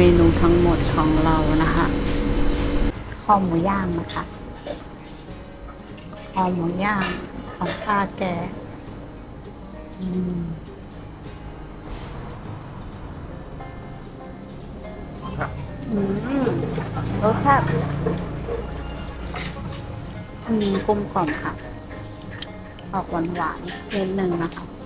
เมนูทั้งหมดของเรานะคะคอหมูย่างนะคะคอหมูย่างของป้าแกอืมอืมรสชาติอืมกลมกล่อมค่ะ ออกหวานหวานๆนิดนึงนะคะ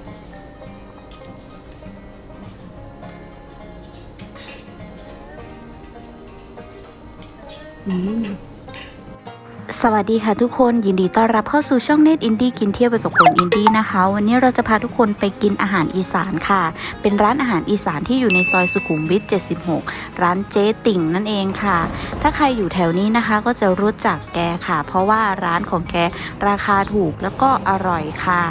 สวัสดีค่ะทุกคนยินดีต้อนรับเข้าสู่ช่องเน็ตอินดี้กินเที่ยวไปกับคนอินดี้นะคะ วันนี้เราจะพาทุกคนไปกินอาหารอีสานค่ะ เป็นร้านอาหารอีสานที่อยู่ในซอยสุขุมวิท 76 ร้านเจ๊ติ่งนั่นเองค่ะ ถ้าใครอยู่แถวนี้นะคะก็จะรู้จักแกค่ะ เพราะว่าร้านของแกราคาถูกแล้วก็อร่อยค่ะ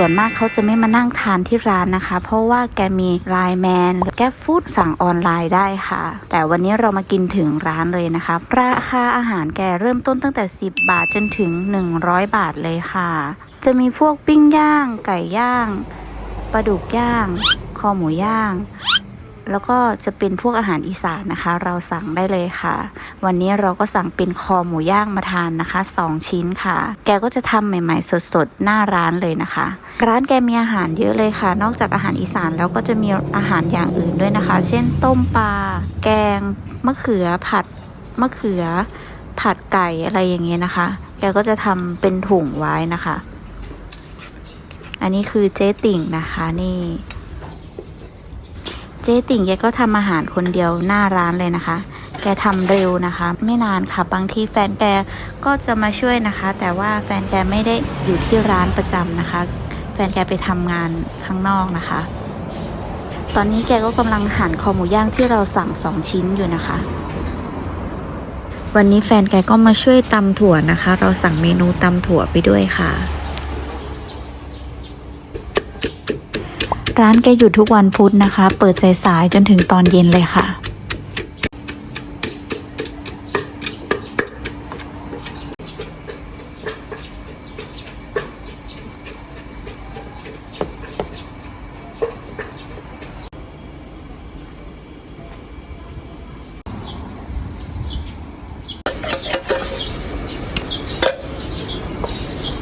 ส่วนมากเขาจะไม่มานั่งทานที่ร้านนะคะ เพราะว่าแกมีไลน์แมนหรือแกฟู้ดสั่งออนไลน์ได้ค่ะ แต่วันนี้เรามากินถึงร้านเลยนะคะ ราคาอาหารแกเริ่มต้นตั้งแต่ 10 บาทจนถึง 100 บาทเลยค่ะ จะมีพวกปิ้งย่าง ไก่ย่างปลาดุกย่าง คอหมูย่าง แล้วก็จะเป็นพวกอาหารอีสานนะคะ เราสั่งได้เลยค่ะ วันนี้เราก็สั่งเป็นคอหมูย่างมาทานนะคะ 2 ชิ้นค่ะ แกก็จะทำใหม่ ๆ สดๆ หน้าร้านเลยนะคะ ร้านแกมีอาหารเยอะเลยค่ะ นอกจากอาหารอีสานแล้วก็จะมีอาหารอย่างอื่นด้วยนะคะ เช่นต้มปลาแกงมะเขือผัดมะเขือ ผัดไก่อะไรอย่างเงี้ยนะคะ แกก็จะทำเป็นถุงไว้นะคะ อันนี้คือเจ๊ติ่งนะคะนี่ จ๊ติ่งแกก็ทำอาหารคนเดียวหน้าร้านเลยนะคะ แกทำเร็วนะคะ ไม่นานค่ะ บางทีแฟนแกก็จะมาช่วยนะคะ แต่ว่าแฟนแกไม่ได้อยู่ที่ร้านประจำนะคะ แฟนแกไปทำงานข้างนอกนะคะ ตอนนี้แกก็กำลังหั่นคอหมูย่างที่เราสั่งสองชิ้นอยู่นะคะ วันนี้แฟนแกก็มาช่วยตำถั่วนะคะ เราสั่งเมนูตำถั่วไปด้วยค่ะ ร้านแกหยุดทุกวันพุธนะคะ เปิดสายๆจนถึงตอนเย็นเลยค่ะ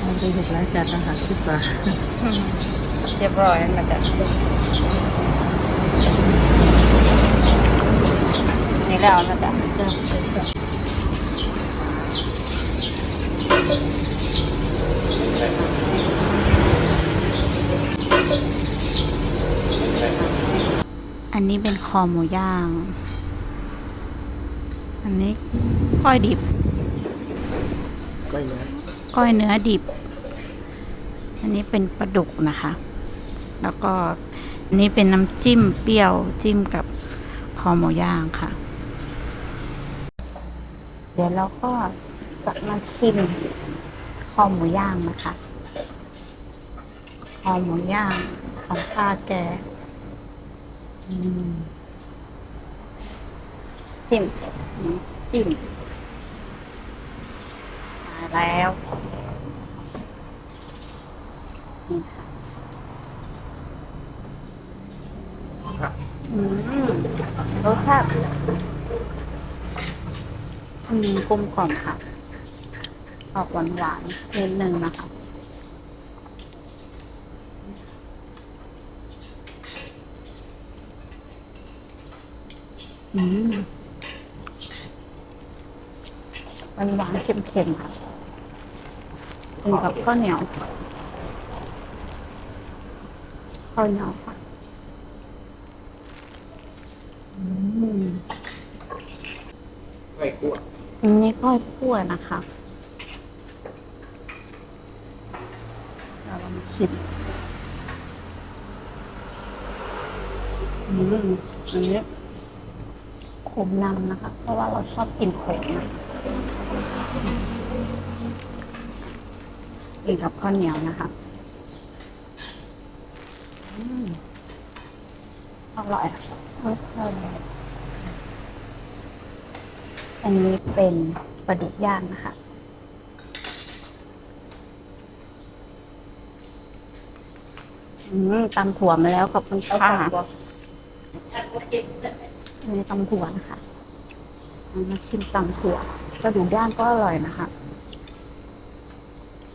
มันจะเห็นร้านจานอาหารที่ปลา เรียบร้อยมาจากนี่แล้วนะจ๊ะอันนี้เป็นคอหมูย่าง อันนี้ก้อยดิบก็อย่างนี้ก้อยเนื้อดิบ อันนี้เป็นปลาดุกนะคะ แล้วก็นนี้เป็นน้ำจิ้มเปรี้ยวจิ้มกับคอหมูย่างค่ะ เดี๋ยวเราก็จะมาชิมคอหมูย่างนะคะ คอหมูย่างของป้าแกจิ้มจิ้มมาแล้วนี่ค่ะ อืมรสชาติอืมกลมกล่อมค่ะ ออกหวานหวานๆนิดนึงนะคะ อืมหวานหวานเค็มๆค่ะกินกับข้าวเหนียวข้าวเหนียวค่ะ อืมไม่กลัวอันนี้ก้อยคั่วนะคะเราลองชิมอืมอันนี้ขมนำนะคะ เพราะว่าเราชอบกินขมนะกินกับข้าวเหนียวนะคะอืม อร่อยอร่อยอันนี้เป็นปลาดุกย่างนะคะ อืมตำถั่วมาแล้วขอบคุณค่ะมีตำถั่วนะคะเอามาชิมตำถั่วกระดูกย่างก็อร่อยนะคะ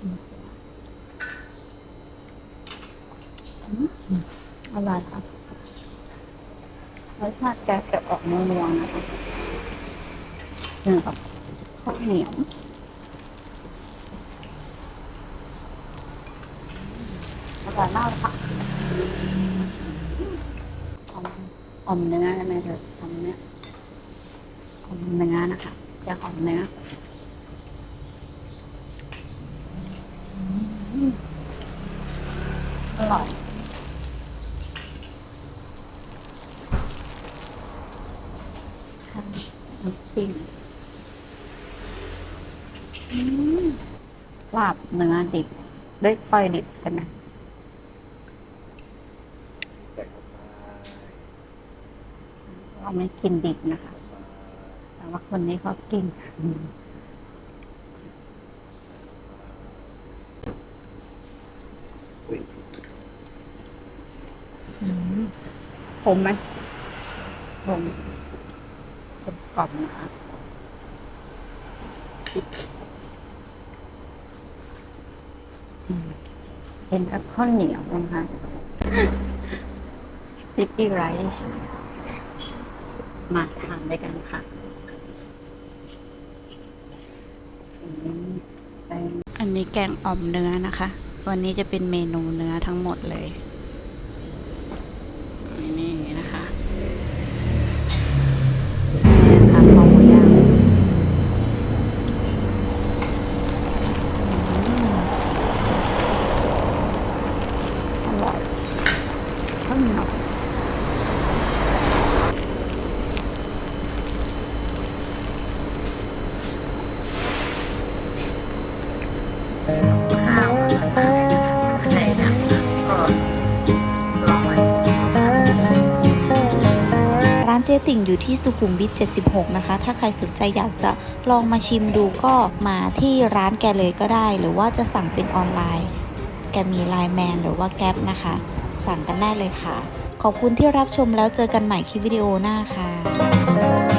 อืมอร่อยค่ะ รสชาติแกจะออกนัวๆนะคะเนื้อกับข้าวเหนียวอร่อยมากเลยค่ะอมอมเนื้อได้ไหมเธออมเนื้ออมเนื้อนะคะจะอมเนื้อมอร่อย ค่ะน้ำจิ้มลาบเนื้อดิบด้วยก้อยดิบใช่ไหมใส่เข้าไปเราไม่กินดิบนะคะ แต่ว่าคนนี้เขากินอืมไหมขม ขมกรอบนะเป็นกับข้าวเหนียวนะคะสติ๊กกี้ไรซ์มาทานด้วยกันค่ะ อันนี้แกงอ่อมเนื้อนะคะ วันนี้จะเป็นเมนูเนื้อทั้งหมดเลย ร้านเจ๊ติ่งอยู่ที่สุขุมวิท 76 นะคะ ถ้าใครสนใจอยากจะลองมาชิมดูก็มาที่ร้านแกเลยก็ได้ หรือว่าจะสั่งเป็นออนไลน์ แกมีไลน์แมนหรือว่าแก๊ปนะคะ สั่งกันได้เลยค่ะ ขอบคุณที่รับชมแล้วเจอกันใหม่คลิปวิดีโอหน้าค่ะ